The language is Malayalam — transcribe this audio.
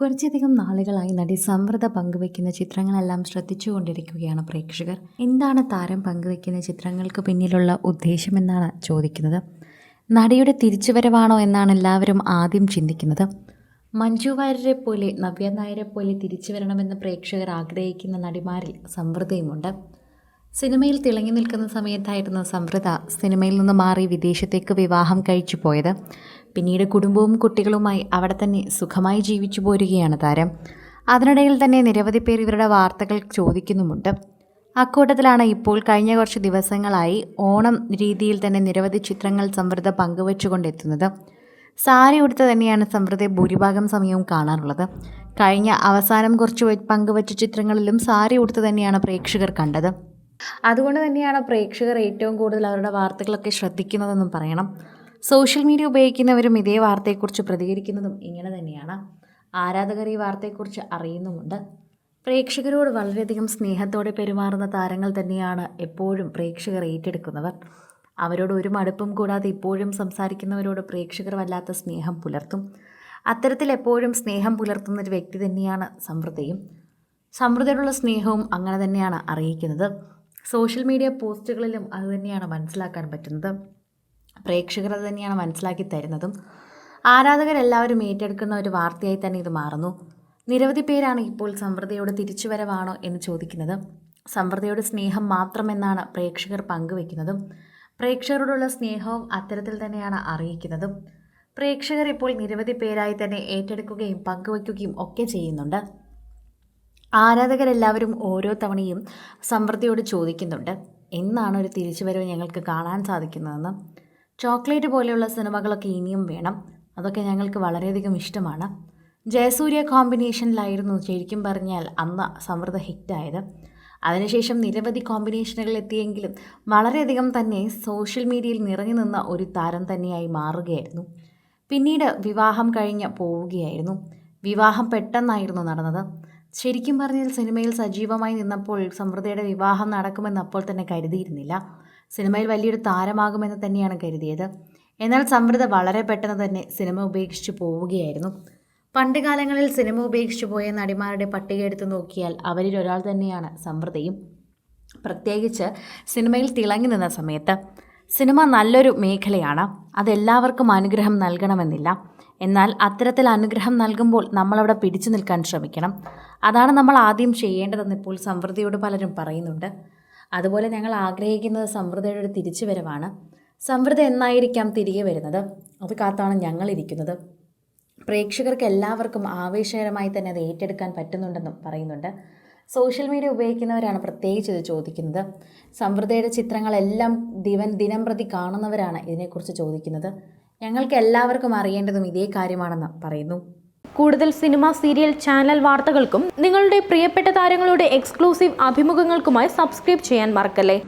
കുറച്ചധികം നാളുകളായി നടി സമൃദ്ധ പങ്കുവയ്ക്കുന്ന ചിത്രങ്ങളെല്ലാം ശ്രദ്ധിച്ചുകൊണ്ടിരിക്കുകയാണ് പ്രേക്ഷകർ. എന്താണ് താരം പങ്കുവെക്കുന്ന ചിത്രങ്ങൾക്ക് പിന്നിലുള്ള ഉദ്ദേശമെന്നാണ് ചോദിക്കുന്നത്. നടിയുടെ തിരിച്ചുവരവാണോ എന്നാണ് എല്ലാവരും ആദ്യം ചിന്തിക്കുന്നത്. മഞ്ജു വാര്യരെ പോലെ നവ്യ നായരെ പോലെ തിരിച്ചു വരണമെന്ന് പ്രേക്ഷകർ ആഗ്രഹിക്കുന്ന നടിമാരിൽ സമൃദ്ധയുമുണ്ട്. സിനിമയിൽ തിളങ്ങി നിൽക്കുന്ന സമയത്തായിരുന്നു സമൃദ്ധ സിനിമയിൽ നിന്ന് മാറി വിദേശത്തേക്ക് വിവാഹം കഴിച്ചു പോയത്. പിന്നീട് കുടുംബവും കുട്ടികളുമായി അവിടെ തന്നെ സുഖമായി ജീവിച്ചു പോരുകയാണ് താരം. അതിനിടയിൽ തന്നെ നിരവധി പേർ ഇവരുടെ വാർത്തകൾ ചോദിക്കുന്നുമുണ്ട്. അക്കൂട്ടത്തിലാണ് ഇപ്പോൾ കഴിഞ്ഞ കുറച്ച് ദിവസങ്ങളായി ഓണം രീതിയിൽ തന്നെ നിരവധി ചിത്രങ്ങൾ സമൃദ്ധ പങ്കുവച്ചുകൊണ്ടെത്തുന്നത്. സാരി ഉടുത്ത് തന്നെയാണ് സമൃദ്ധയെ ഭൂരിഭാഗം സമയവും കാണാറുള്ളത്. കഴിഞ്ഞ അവസാനം കുറച്ച് പങ്കുവച്ച ചിത്രങ്ങളിലും സാരി ഉടുത്ത് തന്നെയാണ് പ്രേക്ഷകർ കണ്ടത്. അതുകൊണ്ട് തന്നെയാണ് പ്രേക്ഷകർ ഏറ്റവും കൂടുതൽ അവരുടെ വാർത്തകളൊക്കെ ശ്രദ്ധിക്കുന്നതെന്നും പറയണം. സോഷ്യൽ മീഡിയ ഉപയോഗിക്കുന്നവരും ഇതേ വാർത്തയെക്കുറിച്ച് പ്രതികരിക്കുന്നതും ഇങ്ങനെ തന്നെയാണ്. ആരാധകർ ഈ വാർത്തയെക്കുറിച്ച് അറിയുന്നുമുണ്ട്. പ്രേക്ഷകരോട് വളരെയധികം സ്നേഹത്തോടെ പെരുമാറുന്ന താരങ്ങൾ തന്നെയാണ് എപ്പോഴും പ്രേക്ഷകർ ഏറ്റെടുക്കുന്നവർ. അവരോട് ഒരു മടുപ്പും കൂടാതെ ഇപ്പോഴും സംസാരിക്കുന്നവരോട് പ്രേക്ഷകർ വല്ലാത്ത സ്നേഹം പുലർത്തും. അത്തരത്തിൽ എപ്പോഴും സ്നേഹം പുലർത്തുന്ന ഒരു വ്യക്തി തന്നെയാണ് സമൃദ്ധയും. സമൃദ്ധയോടുള്ള സ്നേഹവും അങ്ങനെ തന്നെയാണ് അറിയിക്കുന്നത്. സോഷ്യൽ മീഡിയ പോസ്റ്റുകളിലും അത് തന്നെയാണ് മനസ്സിലാക്കാൻ പറ്റുന്നത്. പ്രേക്ഷകർ അത് തന്നെയാണ് മനസ്സിലാക്കി തരുന്നതും. ആരാധകരെല്ലാവരും ഏറ്റെടുക്കുന്ന ഒരു വാർത്തയായി തന്നെ ഇത് മാറുന്നു. നിരവധി പേരാണ് ഇപ്പോൾ സമൃദ്ധയോട് തിരിച്ചുവരവാണോ എന്ന് ചോദിക്കുന്നത്. സമൃദ്ധയോട് സ്നേഹം മാത്രമെന്നാണ് പ്രേക്ഷകർ പങ്കുവെക്കുന്നതും. പ്രേക്ഷകരോടുള്ള സ്നേഹവും അത്തരത്തിൽ തന്നെയാണ് അറിയിക്കുന്നതും. പ്രേക്ഷകർ ഇപ്പോൾ നിരവധി പേരായി തന്നെ ഏറ്റെടുക്കുകയും പങ്കുവയ്ക്കുകയും ഒക്കെ ചെയ്യുന്നുണ്ട്. ആരാധകരെല്ലാവരും ഓരോ തവണയും സമൃദ്ധിയോട് ചോദിക്കുന്നുണ്ട് എന്നാണ് ഒരു തിരിച്ചുവരവ് ഞങ്ങൾക്ക് കാണാൻ സാധിക്കുന്നതെന്ന്? ചോക്ലേറ്റ് പോലെയുള്ള സിനിമകളൊക്കെ ഇനിയും വേണം. അതൊക്കെ ഞങ്ങൾക്ക് വളരെയധികം ഇഷ്ടമാണ്. ജയസൂര്യ കോമ്പിനേഷനിലായിരുന്നു ശരിക്കും പറഞ്ഞാൽ അന്ന് സമൃദ്ധ ഹിറ്റായത്. അതിനുശേഷം നിരവധി കോമ്പിനേഷനുകൾ എത്തിയെങ്കിലും വളരെയധികം തന്നെ സോഷ്യൽ മീഡിയയിൽ നിറഞ്ഞു നിന്ന ഒരു താരം തന്നെയായി മാറുകയായിരുന്നു. പിന്നീട് വിവാഹം കഴിഞ്ഞ് പോവുകയായിരുന്നു. വിവാഹം പെട്ടെന്നായിരുന്നു നടന്നത്. ശരിക്കും പറഞ്ഞാൽ സിനിമയിൽ സജീവമായി നിന്നപ്പോൾ സമൃദ്ധയുടെ വിവാഹം നടക്കുമെന്ന് അപ്പോൾ തന്നെ കരുതിയിരുന്നില്ല. സിനിമയിൽ വലിയൊരു താരമാകുമെന്ന് തന്നെയാണ് കരുതിയത്. എന്നാൽ സമൃദ്ധ വളരെ പെട്ടെന്ന് തന്നെ സിനിമ ഉപേക്ഷിച്ച് പോവുകയായിരുന്നു. പണ്ട് കാലങ്ങളിൽ സിനിമ ഉപേക്ഷിച്ച് പോയ നടിമാരുടെ പട്ടിക എടുത്ത് നോക്കിയാൽ അവരിൽ ഒരാൾ തന്നെയാണ് സമൃദ്ധയും. പ്രത്യേകിച്ച് സിനിമയിൽ തിളങ്ങി നിന്ന സമയത്ത്. സിനിമ നല്ലൊരു മേഖലയാണ്. അതെല്ലാവർക്കും അനുഗ്രഹം നൽകണമെന്നില്ല. എന്നാൽ അത്തരത്തിൽ അനുഗ്രഹം നൽകുമ്പോൾ നമ്മളവിടെ പിടിച്ചു നിൽക്കാൻ ശ്രമിക്കണം. അതാണ് നമ്മൾ ആദ്യം ചെയ്യേണ്ടതെന്ന് ഇപ്പോൾ സമൃദ്ധിയോട് പലരും പറയുന്നുണ്ട്. അതുപോലെ ഞങ്ങൾ ആഗ്രഹിക്കുന്നത് സമൃദ്ധിയുടെ ഒരു തിരിച്ചുവരവാണ്. സമൃദ്ധി എന്നായിരിക്കാം തിരികെ വരുന്നത്. അത് കാത്താണ് ഞങ്ങളിരിക്കുന്നത് പ്രേക്ഷകർക്ക് എല്ലാവർക്കും ആവേശകരമായി തന്നെ അത് ഏറ്റെടുക്കാൻ പറ്റുന്നുണ്ടെന്നും പറയുന്നുണ്ട്. സോഷ്യൽ മീഡിയ ഉപയോഗിക്കുന്നവരാണ് പ്രത്യേകിച്ച് ഇത് ചോദിക്കുന്നത്. സമൃദ്ധയുടെ ചിത്രങ്ങളെല്ലാം ദിവൻ ദിനം പ്രതി കാണുന്നവരാണ് ഇതിനെക്കുറിച്ച് ചോദിക്കുന്നത്. ഞങ്ങൾക്ക് എല്ലാവർക്കും അറിയേണ്ടതും ഇതേ കാര്യമാണെന്ന് പറയുന്നു. കൂടുതൽ സിനിമ സീരിയൽ ചാനൽ വാർത്തകൾക്കും നിങ്ങളുടെ പ്രിയപ്പെട്ട താരങ്ങളുടെ എക്സ്ക്ലൂസീവ് അഭിമുഖങ്ങൾക്കുമായി സബ്സ്ക്രൈബ് ചെയ്യാൻ മറക്കല്ലേ?